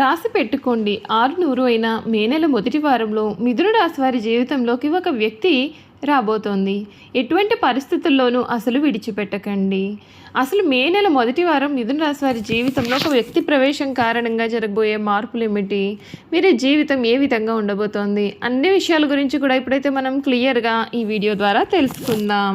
రాసి పెట్టుకోండి. ఆరు నూరు అయిన మే నెల మొదటి వారంలో మిథున రాశి వారి జీవితంలోకి ఒక వ్యక్తి రాబోతోంది. ఎటువంటి పరిస్థితుల్లోనూ అసలు విడిచిపెట్టకండి. అసలు మే నెల మొదటి వారం మిథున రాశి వారి జీవితంలో ఒక వ్యక్తి ప్రవేశం కారణంగా జరగబోయే మార్పులు ఏమిటి వీరి జీవితం ఏ విధంగా ఉండబోతోంది? అన్ని విషయాల గురించి కూడా ఇప్పుడైతే మనం క్లియర్గా ఈ వీడియో ద్వారా తెలుసుకుందాం.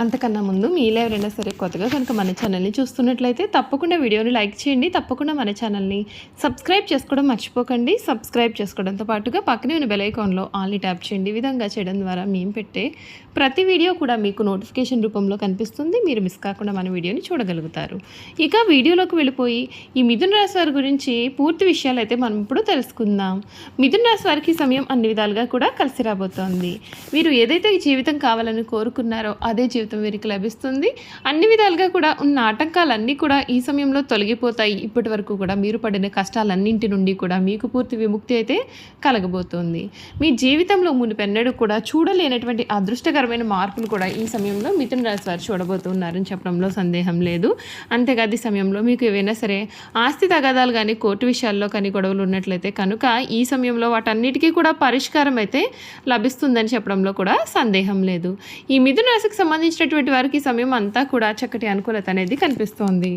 అంతకన్నా ముందు మీలో ఎవరైనా సరే కొత్తగా కనుక మన ఛానల్ని చూస్తున్నట్లయితే తప్పకుండా వీడియోని లైక్ చేయండి. తప్పకుండా మన ఛానల్ని సబ్స్క్రైబ్ చేసుకోవడం మర్చిపోకండి. సబ్స్క్రైబ్ చేసుకోవడంతో పాటుగా పక్కనే ఉన్న బెలైకాన్లో ఆల్ని ట్యాప్ చేయండి. ఈ విధంగా చేయడం ద్వారా మేము పెట్టే ప్రతి వీడియో కూడా మీకు నోటిఫికేషన్ రూపంలో కనిపిస్తుంది. మీరు మిస్ కాకుండా మన వీడియోని చూడగలుగుతారు. ఇక వీడియోలోకి వెళ్ళిపోయి ఈ మిథున రాశి వారి గురించి పూర్తి విషయాలు అయితే మనం ఇప్పుడు తెలుసుకుందాం. మిథున రాశి వారికి సమయం అన్ని విధాలుగా కూడా కలిసి రాబోతోంది. మీరు ఏదైతే జీవితం కావాలని కోరుకున్నారో అదే జీవితం జీవితం వీరికి లభిస్తుంది. అన్ని విధాలుగా కూడా ఉన్న ఆటంకాలన్నీ కూడా ఈ సమయంలో తొలగిపోతాయి. ఇప్పటి వరకు కూడా మీరు పడిన కష్టాలన్నింటి నుండి కూడా మీకు పూర్తి విముక్తి అయితే కలగబోతుంది. మీ జీవితంలో మునిపెన్నడూ కూడా చూడలేనటువంటి అదృష్టకరమైన మార్పులు కూడా ఈ సమయంలో మిథున రాశి వారు చూడబోతున్నారని చెప్పడంలో సందేహం లేదు. అంతేకాదు ఈ సమయంలో మీకు ఏవైనా సరే ఆస్తి తగాదాలు కానీ కోర్టు విషయాల్లో కానీ గొడవలు ఉన్నట్లయితే కనుక ఈ సమయంలో వాటన్నిటికీ కూడా పరిష్కారం అయితే లభిస్తుందని చెప్పడంలో కూడా సందేహం లేదు. ఈ మిథున రాశికి సంబంధించినటువంటి వారికి సమయం అంతా కూడా చక్కటి అనుకూలత అనేది కనిపిస్తోంది.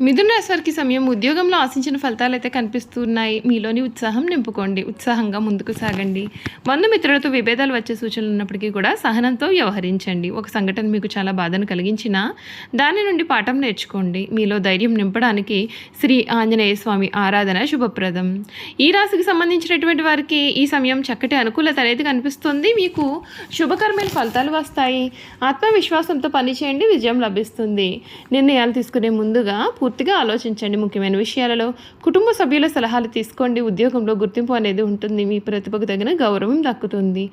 మిథున రాశి వారికి సమయం ఉద్యోగంలో ఆశించిన ఫలితాలు అయితే కనిపిస్తున్నాయి. మీలోని ఉత్సాహం నింపుకోండి. ఉత్సాహంగా ముందుకు సాగండి. బంధుమిత్రులతో విభేదాలు వచ్చే సూచనలు ఉన్నప్పటికీ కూడా సహనంతో వ్యవహరించండి. ఒక సంఘటన మీకు చాలా బాధను కలిగించినా దాని నుండి పాఠం నేర్చుకోండి. మీలో ధైర్యం నింపడానికి శ్రీ ఆంజనేయ స్వామి ఆరాధన శుభప్రదం. ఈ రాశికి సంబంధించినటువంటి వారికి ఈ సమయం చక్కటి అనుకూలత అనేది కనిపిస్తుంది. మీకు శుభకరమైన ఫలితాలు వస్తాయి. ఆత్మవిశ్వాసంతో పనిచేయండి. విజయం లభిస్తుంది. నిర్ణయాలు తీసుకునే ముందుగా పూర్తిగా ఆలోచించండి. ముఖ్యమైన విషయాలలో కుటుంబ సభ్యుల సలహాలు తీసుకోండి. ఉద్యోగంలో గుర్తింపు అనేది ఉంటుంది. మీ ప్రతిభకు తగిన గౌరవం దక్కుతుంది.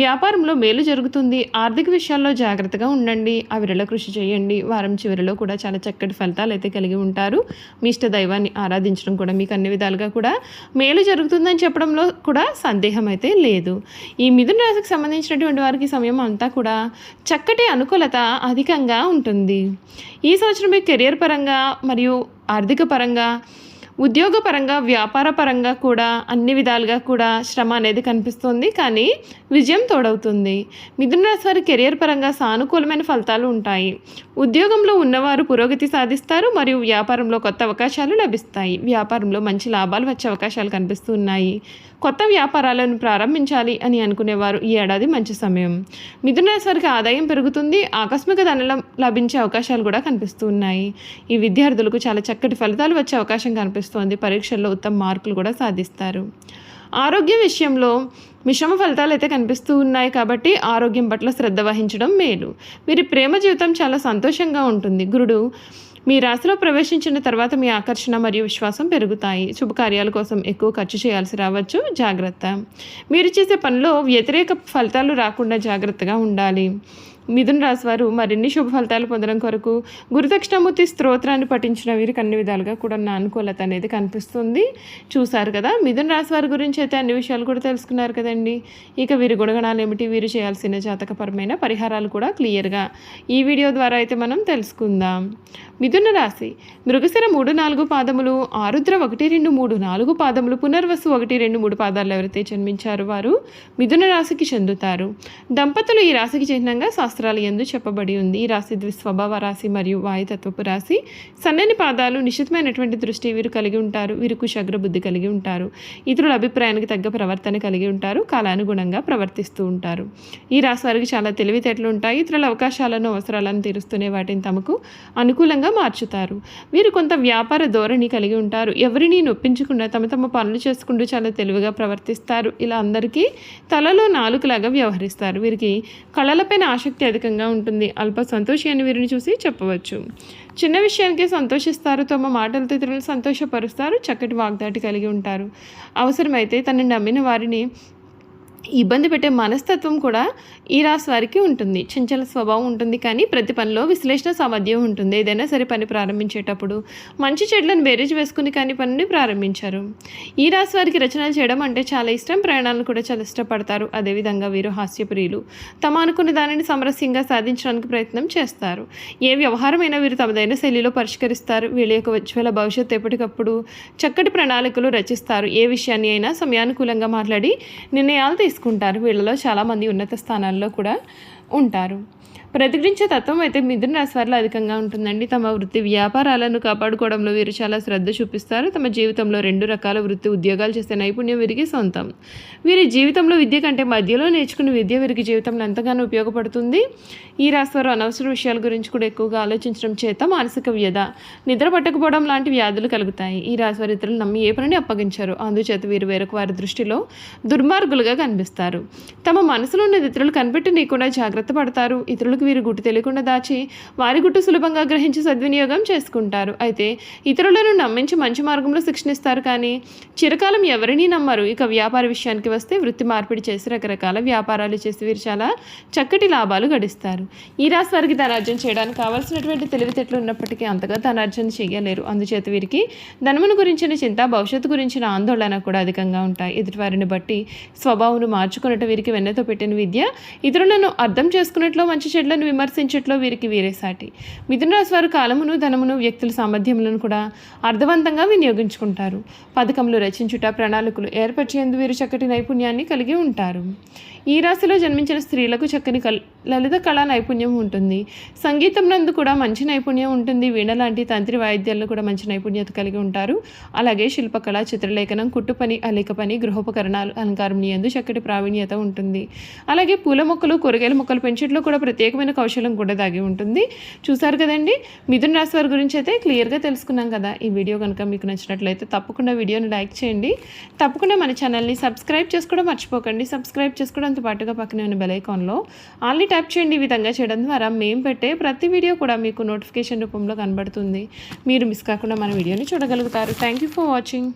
వ్యాపారంలో మేలు జరుగుతుంది. ఆర్థిక విషయాల్లో జాగ్రత్తగా ఉండండి. అవిరల కృషి చేయండి. వారం చివరిలో కూడా చాలా చక్కటి ఫలితాలు అయితే కలిగి ఉంటారు. మీ ఇష్ట దైవాన్ని ఆరాధించడం కూడా మీకు అన్ని విధాలుగా కూడా మేలు జరుగుతుందని చెప్పడంలో కూడా సందేహం అయితే లేదు. ఈ మిథున రాశికి సంబంధించినటువంటి వారికి సమయం అంతా కూడా చక్కటి అనుకూలత అధికంగా ఉంటుంది. ఈ సంవత్సరం మీ కెరియర్ పరంగా మరియు ఆర్థిక పరంగా ఉద్యోగపరంగా వ్యాపార పరంగా కూడా అన్ని విధాలుగా కూడా శ్రమ అనేది కనిపిస్తుంది. కానీ విజయం తోడవుతుంది. మిథున రాశి వారి కెరియర్ పరంగా సానుకూలమైన ఫలితాలు ఉంటాయి. ఉద్యోగంలో ఉన్నవారు పురోగతి సాధిస్తారు. మరియు వ్యాపారంలో కొత్త అవకాశాలు లభిస్తాయి. వ్యాపారంలో మంచి లాభాలు వచ్చే అవకాశాలు కనిపిస్తున్నాయి కొత్త వ్యాపారాలను ప్రారంభించాలి అని అనుకునేవారు ఈ ఏడాది మంచి సమయం. మిథున రాశి వారికి ఆదాయం పెరుగుతుంది. ఆకస్మిక ధనం లభించే అవకాశాలు కూడా కనిపిస్తున్నాయి ఈ విద్యార్థులకు చాలా చక్కటి ఫలితాలు వచ్చే అవకాశం కనిపిస్తుంది. పరీక్షల్లో ఉత్తమ మార్కులు కూడా సాధిస్తారు. ఆరోగ్య విషయంలో మిశ్రమ ఫలితాలు అయితే కనిపిస్తూ ఉన్నాయి కాబట్టి ఆరోగ్యం పట్ల శ్రద్ధ వహించడం మేలు. వీరి ప్రేమ జీవితం చాలా సంతోషంగా ఉంటుంది. గురుడు మీ రాశిలో ప్రవేశించిన తర్వాత మీ ఆకర్షణ మరియు విశ్వాసం పెరుగుతాయి. శుభకార్యాల కోసం ఎక్కువ ఖర్చు చేయాల్సి రావచ్చు. జాగ్రత్త. మీరు చేసే పనిలో వ్యతిరేక ఫలితాలు రాకుండా జాగ్రత్తగా ఉండాలి. మిథున రాశి వారు మరిన్ని శుభ ఫలితాలు పొందడం కొరకు గురుదక్షిణామూర్తి స్తోత్రాన్ని పఠించిన వీరికి అన్ని విధాలుగా కూడా ఉన్న అనుకూలత అనేది కనిపిస్తుంది. చూశారు కదా మిథున రాశి వారి గురించి అయితే అన్ని విషయాలు కూడా తెలుసుకున్నారు కదండి. ఇక వీరి గుణగణాలు ఏమిటి వీరు చేయాల్సిన జాతకపరమైన పరిహారాలు కూడా క్లియర్గా ఈ వీడియో ద్వారా అయితే మనం తెలుసుకుందాం. మిథున రాశి మృగశిర మూడు నాలుగు పాదములు ఆరుద్ర ఒకటి రెండు మూడు నాలుగు పాదములు పునర్వసు ఒకటి రెండు మూడు పాదాలు ఎవరైతే జన్మించారో వారు మిథున రాశికి చెందుతారు. దంపతులు ఈ రాశికి చిహ్నంగా శాస్త్రాలు ఎందు చెప్పబడి ఉంది. ఈ రాశి ద్విస్వభావ రాశి మరియు వాయుతత్వపు రాశి. సన్నని పాదాలు నిశ్చితమైనటువంటి దృష్టి వీరు కలిగి ఉంటారు. వీరు కుశగ్ర బుద్ధి కలిగి ఉంటారు. ఇతరుల అభిప్రాయానికి తగ్గ ప్రవర్తన కలిగి ఉంటారు. కాలానుగుణంగా ప్రవర్తిస్తూ ఉంటారు. ఈ రాశి వారికి చాలా తెలివితేటలు ఉంటాయి. ఇతరుల అవకాశాలను అవసరాలను తీరుస్తూనే వాటిని తమకు అనుకూలంగా మార్చుతారు. వీరు కొంత వ్యాపార ధోరణి కలిగి ఉంటారు. ఎవరిని నొప్పించకుండా తమ తమ పనులు చేసుకుంటూ చాలా తెలివిగా ప్రవర్తిస్తారు. ఇలా అందరికీ తలలో నాలుకలాగా వ్యవహరిస్తారు. వీరికి కళలపైన ఆసక్తి అధికంగా ఉంటుంది. అల్ప సంతోషి అని వీరిని చూసి చెప్పవచ్చు. చిన్న విషయానికే సంతోషిస్తారు తమ మాటలతో ఇతరులను సంతోషపరుస్తారు చక్కటి వాగ్దాటి కలిగి ఉంటారు. అవసరమైతే తనని నమ్మిన వారిని ఇబ్బంది పెట్టే మనస్తత్వం కూడా ఈ రాశి వారికి ఉంటుంది. చంచల స్వభావం ఉంటుంది కానీ ప్రతి పనిలో విశ్లేషణ సామర్థ్యం ఉంటుంది. ఏదైనా సరే పని ప్రారంభించేటప్పుడు మంచి చెడ్లను బేరేజ్ వేసుకుని కానీ పనిని ప్రారంభించారు. ఈ రాశి వారికి రచనలు చేయడం అంటే చాలా ఇష్టం. ప్రయాణాలను కూడా చాలా ఇష్టపడతారు. అదేవిధంగా వీరు హాస్యప్రియులు. తమ అనుకున్న దానిని సమరస్యంగా సాధించడానికి ప్రయత్నం చేస్తారు. ఏ వ్యవహారమైనా వీరు తమదైన శైలిలో పరిష్కరిస్తారు. వీళ్ళ యొక్క ఉజ్వల భవిష్యత్తు ఎప్పటికప్పుడు చక్కటి ప్రణాళికలు రచిస్తారు. ఏ విషయాన్ని అయినా సమయానుకూలంగా మాట్లాడి నిర్ణయాలు తీసుకుంటారు తీసుకుంటారు. వీళ్ళలో చాలామంది ఉన్నత స్థానాల్లో కూడా ఉంటారు. ప్రతిఘటించే తత్వం అయితే మిథున రాశి వారిలో అధికంగా ఉంటుందండి. తమ వృత్తి వ్యాపారాలను కాపాడుకోవడంలో వీరు చాలా శ్రద్ధ చూపిస్తారు. తమ జీవితంలో రెండు రకాల వృత్తి ఉద్యోగాలు చేసే నైపుణ్యం వీరికి సొంతం. వీరి జీవితంలో విద్య కంటే మధ్యలో నేర్చుకున్న విద్య వీరికి జీవితంలో ఎంతగానో ఉపయోగపడుతుంది. ఈ రాశి వారు అనవసర విషయాల గురించి కూడా ఎక్కువగా ఆలోచించడం చేత మానసిక వ్యధ నిద్ర పట్టకపోవడం లాంటి వ్యాధులు కలుగుతాయి. ఈ రాశి వారి ఇతరులు నమ్మి ఏ పనిని అప్పగించారు. అందుచేత వీరు వేరొక వారి దృష్టిలో దుర్మార్గులుగా కనిపిస్తారు. తమ మనసులో ఉన్న ఇతరులు కనిపెట్టి నీకుండా జాగ్రత్త పడతారు. ఇతరులకు వీరు గుట్టు తెలియకుండా దాచి వారి గుట్టు సులభంగా గ్రహించి సద్వినియోగం చేసుకుంటారు. అయితే ఇతరులను నమ్మించి మంచి మార్గంలో శిక్షణిస్తారు కానీ చిరకాలం ఎవరినీ నమ్మరు. ఇక వ్యాపార విషయానికి వస్తే వృత్తి మార్పిడి చేసి రకరకాల వ్యాపారాలు చేసి వీరు చాలా చక్కటి లాభాలు గడిస్తారు. ఈ రాశి వారికి ధనార్జన చేయడానికి కావాల్సినటువంటి తెలివితేటలు ఉన్నప్పటికీ అంతగా ధనార్జన చేయలేరు. అందుచేత వీరికి ధనమును గురించిన చింత భవిష్యత్తు గురించిన ఆందోళన కూడా అధికంగా ఉంటాయి. ఎదుటివారిని బట్టి స్వభావం మార్చుకున్నట్టు వీరికి వెన్నతో పెట్టిన విద్య ఇతరులను అర్థం చేసుకున్నట్లు మంచి చెడ్లను విమర్శించట్లో వీరికి వీరే సాటి. మిథునరాశి వారు కాలమును ధనమును వ్యక్తుల సామర్థ్యములను కూడా అర్థవంతంగా వినియోగించుకుంటారు. పథకములు రచించుట ప్రణాళికలు ఏర్పరిచేందుకు వీరు చక్కటి నైపుణ్యాన్ని కలిగి ఉంటారు. ఈ రాశిలో జన్మించిన స్త్రీలకు చక్కని కల్ లలిత కళా నైపుణ్యం ఉంటుంది. సంగీతం నందు కూడా మంచి నైపుణ్యం ఉంటుంది. వీణ లాంటి తంత్రి వాయిద్యాల్లో కూడా మంచి నైపుణ్యత కలిగి ఉంటారు. అలాగే శిల్పకళ చిత్రలేఖనం కుట్టు పని అలిక పని గృహోపకరణాలు అలంకారం ఎందు చక్కటి ప్రావీణ్యత ఉంటుంది. అలాగే పూల మొక్కలు కూరగాయల మొక్కలు పెంచడంలో కూడా ప్రత్యేకమైన కౌశలం కూడా దాగి ఉంటుంది. చూసారు కదండి? మిథున రాశి వారి గురించి అయితే క్లియర్గా తెలుసుకున్నాం కదా. ఈ వీడియో కనుక మీకు నచ్చినట్లయితే తప్పకుండా వీడియోని లైక్ చేయండి. తప్పకుండా మన ఛానల్ని సబ్స్క్రైబ్ చేసుకోవడం మర్చిపోకండి. సబ్స్క్రైబ్ చేసుకోవడం చేసుకోవడంతో పాటుగా పక్కనే ఉన్న బెల్ ఐకాన్లో ఆన్లీ ట్యాప్ చేయండి ఈ విధంగా చేయడం ద్వారా మేము పెట్టే ప్రతి వీడియో కూడా మీకు నోటిఫికేషన్ రూపంలో కనబడుతుంది. మీరు మిస్ కాకుండా మన వీడియోని చూడగలుగుతారు. Thank you for watching